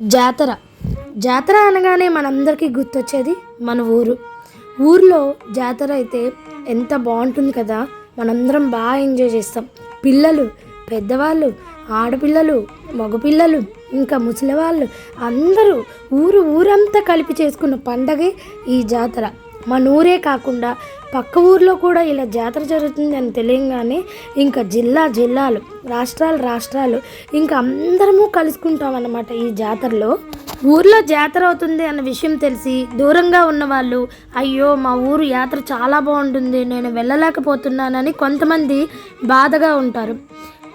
జాతర. జాతర అనగానే మనందరికీ గుర్తొచ్చేది మన ఊరు. ఊర్లో జాతర అయితే ఎంత బాగుంటుంది కదా మనందరం బాగా ఎంజాయ్ చేస్తాం. పిల్లలు పెద్దవాళ్ళు ఆడపిల్లలు మగపిల్లలు ఇంకా ముసలివాళ్ళు అందరూ ఊరు ఊరంతా కలిపి చేసుకున్న పండగే ఈ జాతర. మన ఊరే కాకుండా పక్క ఊర్లో కూడా ఇలా జాతర జరుగుతుంది అని తెలియగానే ఇంకా జిల్లా జిల్లాలు రాష్ట్రాలు రాష్ట్రాలు ఇంకా అందరము కలుసుకుంటాం అన్నమాట ఈ జాతరలో. ఊర్లో జాతర అవుతుంది అన్న విషయం తెలిసి దూరంగా ఉన్న వాళ్ళు అయ్యో మా ఊరు యాత్ర చాలా బాగుంటుంది నేను వెళ్ళలేకపోతున్నానని కొంతమంది బాధగా ఉంటారు.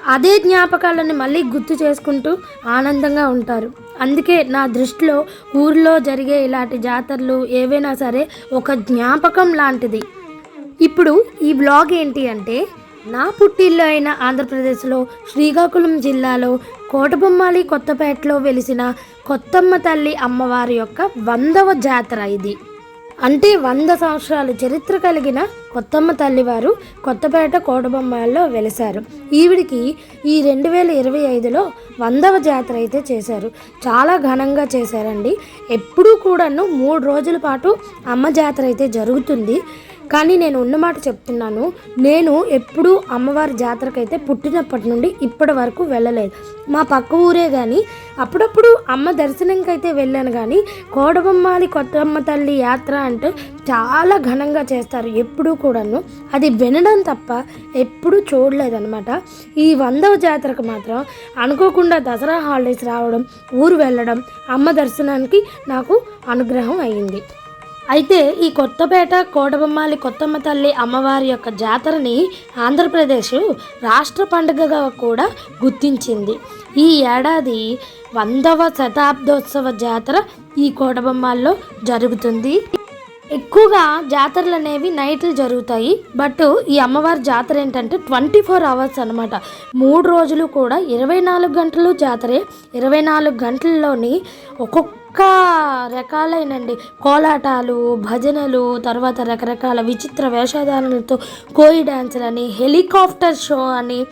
అదే జ్ఞాపకాలను మళ్ళీ గుర్తు చేసుకుంటూ ఆనందంగా ఉంటారు. అందుకే నా దృష్టిలో ఊర్లో జరిగే ఇలాంటి జాతరలు ఏవైనా సరే ఒక జ్ఞాపకం లాంటిది. ఇప్పుడు ఈ బ్లాగ్ ఏంటి అంటే నా పుట్టిల్లు అయిన ఆంధ్రప్రదేశ్లో శ్రీకాకుళం జిల్లాలో కోటబొమ్మాలి కొత్తపేటలో వెలిసిన కొత్తమ్మ తల్లి అమ్మవారి యొక్క వందవ జాతర ఇది. అంటే వంద సంవత్సరాల చరిత్ర కలిగిన కొత్తమ్మ తల్లివారు కొత్తపేట కోటబొమ్మాల్లో వెలిశారు. ఈవిడికి ఈ రెండు వేల ఇరవై ఐదులో వందవ జాతర అయితే చేశారు. చాలా ఘనంగా చేశారండి. ఎప్పుడూ కూడాను మూడు రోజుల పాటు అమ్మ జాతర అయితే జరుగుతుంది. కానీ నేను ఉన్నమాట చెప్తున్నాను. నేను ఎప్పుడూ అమ్మవారి జాతరకైతే పుట్టినప్పటి నుండి ఇప్పటి వరకు వెళ్ళలేదు. మా పక్క ఊరే కానీ అప్పుడప్పుడు అమ్మ దర్శనంకి అయితే వెళ్ళాను కానీ కోడబొమ్మాలి కొత్తమ్మ తల్లి యాత్ర అంటే చాలా ఘనంగా చేస్తారు ఎప్పుడూ కూడాను. అది వినడం తప్ప ఎప్పుడూ చూడలేదన్నమాట. ఈ వందవ జాతరకు మాత్రం అనుకోకుండా దసరా హాలిడేస్ రావడం ఊరు వెళ్ళడం అమ్మ దర్శనానికి నాకు అనుగ్రహం అయ్యింది అయితే ఈ కొత్తపేట కోటబొమ్మాలి కొత్తమ్మ తల్లి అమ్మవారి యొక్క జాతరని ఆంధ్రప్రదేశ్ రాష్ట్ర పండుగగా కూడా గుర్తించింది. ఈ ఏడాది వందవ శతాబ్దోత్సవ జాతర ఈ కోటబొమ్మాల్లో జరుగుతుంది. ఎక్కువగా జాతరలు అనేవి నైట్లు జరుగుతాయి. బట్ ఈ అమ్మవారి జాతర ఏంటంటే ట్వంటీ ఫోర్ అవర్స్ అనమాట మూడు రోజులు కూడా ఇరవై నాలుగు గంటలు జాతరే. ఇరవై నాలుగు గంటల్లోని ఒక్కొక్క రకాలైనండి. కోలాటాలు భజనలు తర్వాత రకరకాల విచిత్ర వేషధారణలతో కోయి డాన్సులని హెలికాప్టర్ షో అని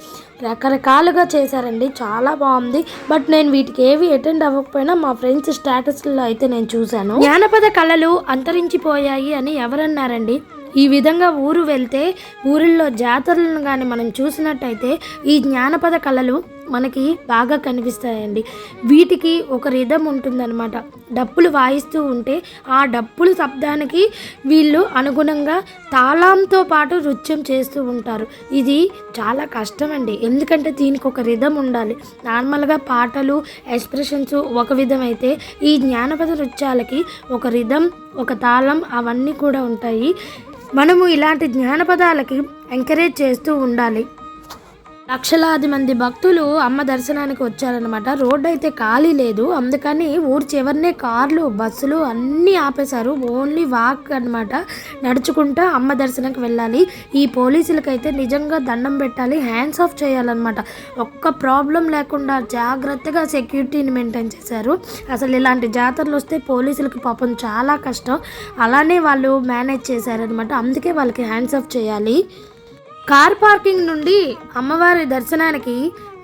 రకరకాలుగా చేశారండి. చాలా బాగుంది. బట్ నేను వీటికి ఏవి అటెండ్ అవ్వకపోయినా మా ఫ్రెండ్స్ స్టేటస్లో అయితే నేను చూశాను. జానపద కళలు అంతరించిపోయాయి అని ఎవరన్నారండి? ఈ విధంగా ఊరు వెళ్తే ఊరిలో జాతరలను కానీ మనం చూసినట్టయితే ఈ జ్ఞానపద కళలు మనకి బాగా కనిపిస్తాయండి. వీటికి ఒక రిధం ఉంటుందన్నమాట. డప్పులు వాయిస్తూ ఉంటే ఆ డప్పులు శబ్దానికి వీళ్ళు అనుగుణంగా తాళంతో పాటు నృత్యం చేస్తూ ఉంటారు. ఇది చాలా కష్టం అండి ఎందుకంటే దీనికి ఒక రిధం ఉండాలి. నార్మల్గా పాటలు ఎక్స్ప్రెషన్స్ ఒక విధమైతే ఈ జ్ఞానపద నృత్యాలకి ఒక రిధం ఒక తాళం అవన్నీ కూడా ఉంటాయి. మనము ఇలాంటి జ్ఞానపదాలకి ఎంకరేజ్ చేస్తూ ఉండాలి. లక్షలాది మంది భక్తులు అమ్మ దర్శనానికి వచ్చారనమాట రోడ్డు అయితే ఖాళీ లేదు. అందుకని ఊరు చివరినే కార్లు బస్సులు అన్నీ ఆపేశారు. ఓన్లీ వాక్ అన్నమాట. నడుచుకుంటా అమ్మ దర్శనానికి వెళ్ళాలి. ఈ పోలీసులకైతే నిజంగా దండం పెట్టాలి. హ్యాండ్స్ ఆఫ్ చేయాలన్నమాట. ఒక్క ప్రాబ్లం లేకుండా జాగ్రత్తగా సెక్యూరిటీని మెయింటైన్ చేశారు. అసలు ఇలాంటి జాతరలు వస్తే పోలీసులకి పాపం చాలా కష్టం. అలానే వాళ్ళు మేనేజ్ చేశారనమాట అందుకే వాళ్ళకి హ్యాండ్స్ ఆఫ్ చేయాలి. కార్ పార్కింగ్ నుండి అమ్మవారి దర్శనానికి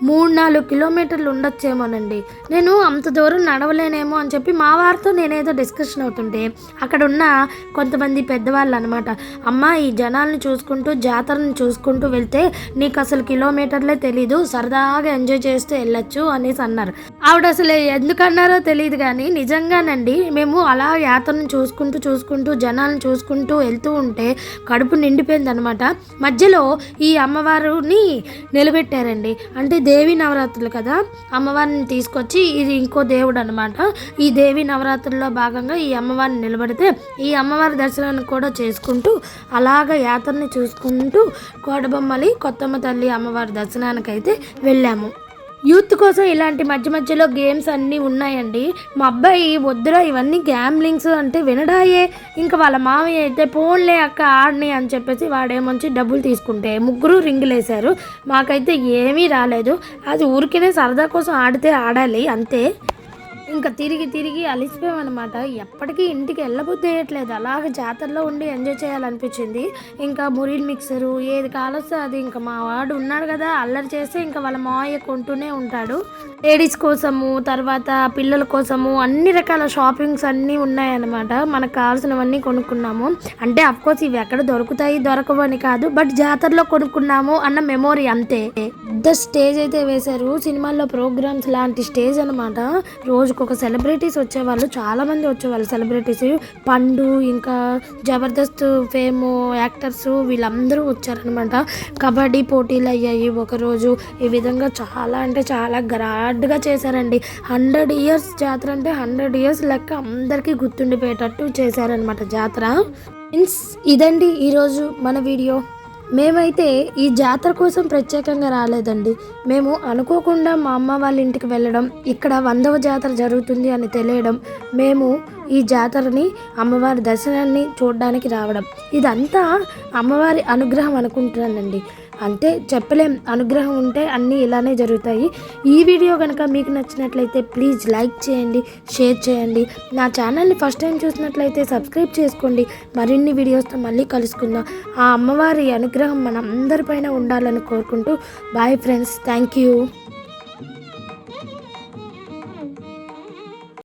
మూడు నాలుగు కిలోమీటర్లు ఉండొచ్చేమోనండి. నేను అంత దూరం నడవలేనేమో అని చెప్పి మా వారితో నేనేదో డిస్కషన్ అవుతుంటే అక్కడ ఉన్న కొంతమంది పెద్దవాళ్ళు అనమాట అమ్మ ఈ జనాలను చూసుకుంటూ జాతరను చూసుకుంటూ వెళ్తే నీకు అసలు కిలోమీటర్లే తెలీదు సరదాగా ఎంజాయ్ చేస్తూ వెళ్ళొచ్చు అనేసి అన్నారు. ఆవిడ అసలు ఎందుకన్నారో తెలియదు కానీ నిజంగానండి మేము అలా యాత్రను చూసుకుంటూ చూసుకుంటూ జనాలను చూసుకుంటూ వెళ్తూ ఉంటే కడుపు నిండిపోయింది అనమాట మధ్యలో ఈ అమ్మవారిని నిలబెట్టారండి. అంటే దేవి నవరాత్రులు కదా? అమ్మవారిని తీసుకొచ్చి ఇది ఇంకో దేవుడు అనమాట ఈ దేవి నవరాత్రుల్లో భాగంగా ఈ అమ్మవారిని నిలబడితే ఈ అమ్మవారి దర్శనాన్ని కూడా చేసుకుంటూ అలాగ యాత్రని చూసుకుంటూ కోటబొమ్మలి కొత్తమ్మ తల్లి అమ్మవారి దర్శనానికి అయితే వెళ్ళాము. యూత్ కోసం ఇలాంటి మధ్య మధ్యలో గేమ్స్ అన్నీ ఉన్నాయండి. మా అబ్బాయి వద్దురా ఇవన్నీ గ్యామ్లింగ్స్ అంటే వినడాయే. ఇంకా వాళ్ళ మామయ్య అయితే పోన్లే అక్క ఆడని అని చెప్పేసి వాడేమొచ్చి డబ్బులు తీసుకుంటే ముగ్గురు రింగులేశారు. మాకైతే ఏమీ రాలేదు. అది ఊరికేనే సరదా కోసం ఆడితే ఆడాలి అంతే. ఇంకా తిరిగి తిరిగి అలసిపోయామన్నమాట. ఎప్పటికీ ఇంటికి వెళ్ళబుద్ధేయట్లేదు అలాగ జాతరలో ఉండి ఎంజాయ్ చేయాలనిపించింది. ఇంకా మురిల్ మిక్సరు ఏది కాలొస్తే అది ఇంకా మా వాడు ఉన్నాడు కదా అల్లరి చేస్తే ఇంకా వాళ్ళ మావయ్య కొంటూనే ఉంటాడు. లేడీస్ కోసము తర్వాత పిల్లల కోసము అన్ని రకాల షాపింగ్స్ అన్నీ ఉన్నాయన్నమాట. మనకు కావాల్సినవన్నీ కొనుక్కున్నాము. అంటే అఫ్కోర్స్ ఇవి ఎక్కడ దొరుకుతాయి దొరకవని కాదు బట్ జాతరలో కొనుక్కున్నాము అన్న మెమోరీ అంతే. పెద్ద స్టేజ్ అయితే వేశారు. సినిమాల్లో ప్రోగ్రామ్స్ లాంటి స్టేజ్ అనమాట ఒక సెలబ్రిటీస్ వచ్చేవాళ్ళు చాలా మంది వచ్చేవాళ్ళు సెలబ్రిటీస్ పండు ఇంకా జబర్దస్త్ ఫేమ్ యాక్టర్స్ వీళ్ళందరూ వచ్చారనమాట కబడ్డీ పోటీలు అయ్యాయి ఒకరోజు. ఈ విధంగా చాలా అంటే చాలా గ్రాడ్గా చేశారండి. హండ్రెడ్ ఇయర్స్ జాతర అంటే హండ్రెడ్ ఇయర్స్ లెక్క అందరికీ గుర్తుండిపోయేటట్టు చేశారనమాట జాతర. మీన్స్ ఇదండి ఈరోజు మన వీడియో. మేమైతే ఈ జాతర కోసం ప్రత్యేకంగా రాలేదండి. మేము అనుకోకుండా మా అమ్మ వాళ్ళ ఇంటికి వెళ్ళడం ఇక్కడ వందవ జాతర జరుగుతుంది అని తెలియడం మేము ఈ జాతరని అమ్మవారి దర్శనాన్ని చూడడానికి రావడం. ఇదంతా అమ్మవారి అనుగ్రహం అనుకుంటున్నానండి. అంటే చెప్పలేం అనుగ్రహం ఉంటే అన్నీ ఇలానే జరుగుతాయి. ఈ వీడియో కనుక మీకు నచ్చినట్లయితే ప్లీజ్ లైక్ చేయండి షేర్ చేయండి. నా ఛానల్ని ఫస్ట్ టైం చూసినట్లయితే సబ్స్క్రైబ్ చేసుకోండి. మరిన్ని వీడియోస్తో మళ్ళీ కలుసుకుందాం. ఆ అమ్మవారి అనుగ్రహం మన అందరిపైన ఉండాలని కోరుకుంటూ బాయ్ ఫ్రెండ్స్ థ్యాంక్ యూ.